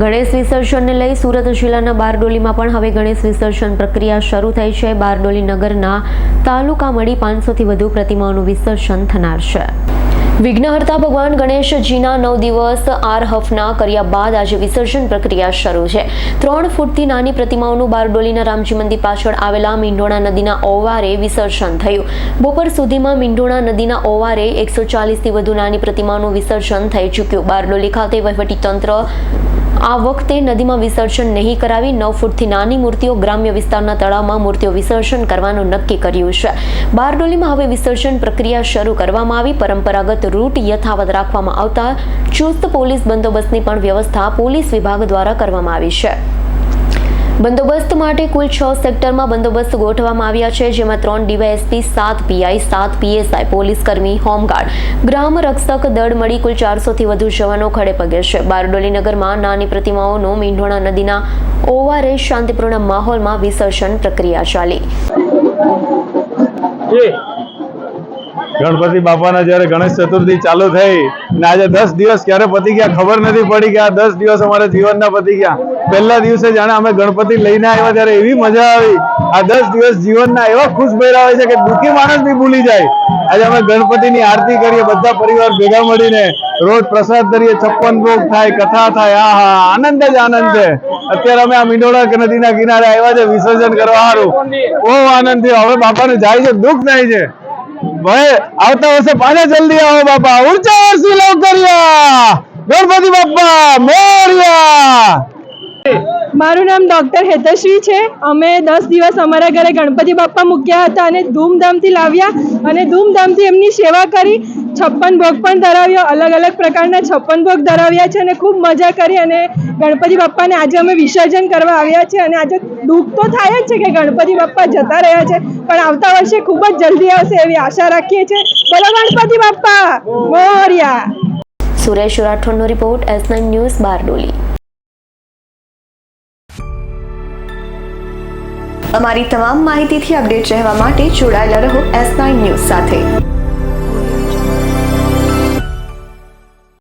ગણેશ વિસર્જનને લઈ સુરત જિલ્લાના બારડોલીમાં પણ હવે ગણેશ વિસર્જન પ્રક્રિયા શરૂ થઈ છે. બારડોલી નગરના તાલુકા મળી પાંચસોથી વધુ પ્રતિમાઓનું વિસર્જન થનાર છે. વિઘ્નહર્તા ભગવાન ગણેશજીના નવ દિવસ આરહફના કર્યા બાદ આજે વિસર્જન પ્રક્રિયા શરૂ છે. ત્રણ ફૂટથી નાની પ્રતિમાઓનું બારડોલીના રામજી મંદિર પાછળ આવેલા મીંઢોણા નદીના ઓવારે વિસર્જન થયું. બપોર સુધીમાં મીંઢોણા નદીના ઓવારે એકસો ચાલીસથી વધુ નાની પ્રતિમાઓનું વિસર્જન થઈ ચૂક્યું. બારડોલી ખાતે વહીવટીતંત્ર આ વખતે નદીમાં વિસર્જન નહીં કરાવી નવ ફૂટથી નાની મૂર્તિઓ ગ્રામ્ય વિસ્તારના તળાવમાં મૂર્તિઓ વિસર્જન કરવાનું નક્કી કર્યું છે. બારડોલીમાં હવે વિસર્જન પ્રક્રિયા શરૂ કરવામાં આવી. પરંપરાગત રૂટ યથાવત રાખવામાં આવતા ચુસ્ત પોલીસ બંદોબસ્તની પણ વ્યવસ્થા પોલીસ વિભાગ દ્વારા કરવામાં આવી છે. બંદોબસ્ત માટે કુલ છ સેક્ટરમાં બંદોબસ્ત ગોઠવવામાં આવ્યા છે, જેમાં ત્રણ ડીવાયએસપી, સાત પીઆઈ, સાત પીએસઆઈ, પોલીસ કર્મી, હોમગાર્ડ. ગ્રામ રક્ષક દળ મળી કુલ ચારસોથી વધુ જવાનો ખડે પગે છે. બારડોલી નગરમાં નાની પ્રતિમાઓનું મીંઢોણા નદીના ઓવારે શાંતિપૂર્ણ માહોલમાં વિસર્જન પ્રક્રિયા ચાલી. ગણપતિ બાપાના જ્યારે ગણેશ ચતુર્થી ચાલુ થઈ અને આજે દસ દિવસ ક્યારે પતી ગયા ખબર નથી પડી કે આ દસ દિવસ અમારા જીવનના પતી ગયા. પહેલા દિવસે જાણે અમે ગણપતિ લઈને આવ્યા ત્યારે એવી મજા આવી. આ દસ દિવસ જીવનના એવા ખુશ ભર્યા હોય છે કે દુઃખી માણસ બી ભૂલી જાય. આજે અમે ગણપતિની આરતી કરીએ, બધા પરિવાર ભેગા મળીને રોજ પ્રસાદ કરીએ, છપ્પન ભોગ થાય, કથા થાય, આ હા, આનંદ જ આનંદ છે. અત્યારે અમે આ મીંડોળા નદીના કિનારે આવ્યા છે, વિસર્જન કરવા સારું બહુ આનંદ થયો. હવે બાપાને જાય છે, દુઃખ થાય છે. ભાઈ, આવતા વર્ષે પાછા જલ્દી આવો બાપા. ઊંચા વર્ષી લવ કર્યા ગણપતિ બાપા, મોર્યા. મારું નામ ડૉક્ટર હેતશ્રી છે. અમે દસ દિવસ અમારા ઘરે ગણપતિ બાપ્પા મૂક્યા હતા અને ધૂમધામથી લાવ્યા અને ધૂમધામથી એમની સેવા કરી. છપ્પન ભોગ પણ ધરાવ્યો. અલગ અલગ પ્રકારના છપ્પન ભોગ ધરાવ્યા છે અને ખૂબ મજા કરી અને ગણપતિ બાપ્પાને આજે અમે વિસર્જન કરવા આવ્યા છે અને આજે દુઃખ તો થાય જ છે કે ગણપતિ બાપ્પા જતા રહ્યા છે, પણ આવતા વર્ષે ખૂબ જ જલ્દી આવશે એવી આશા રાખીએ છીએ. બોલો Ganpati Bappa, Morya. Suresh રાઠોડનો report S nine news Bardoli. અમારી તમામ માહિતીથી અપડેટ રહેવા માટે જોડાયેલા રહો એસ નાઇન ન્યૂઝ સાથે.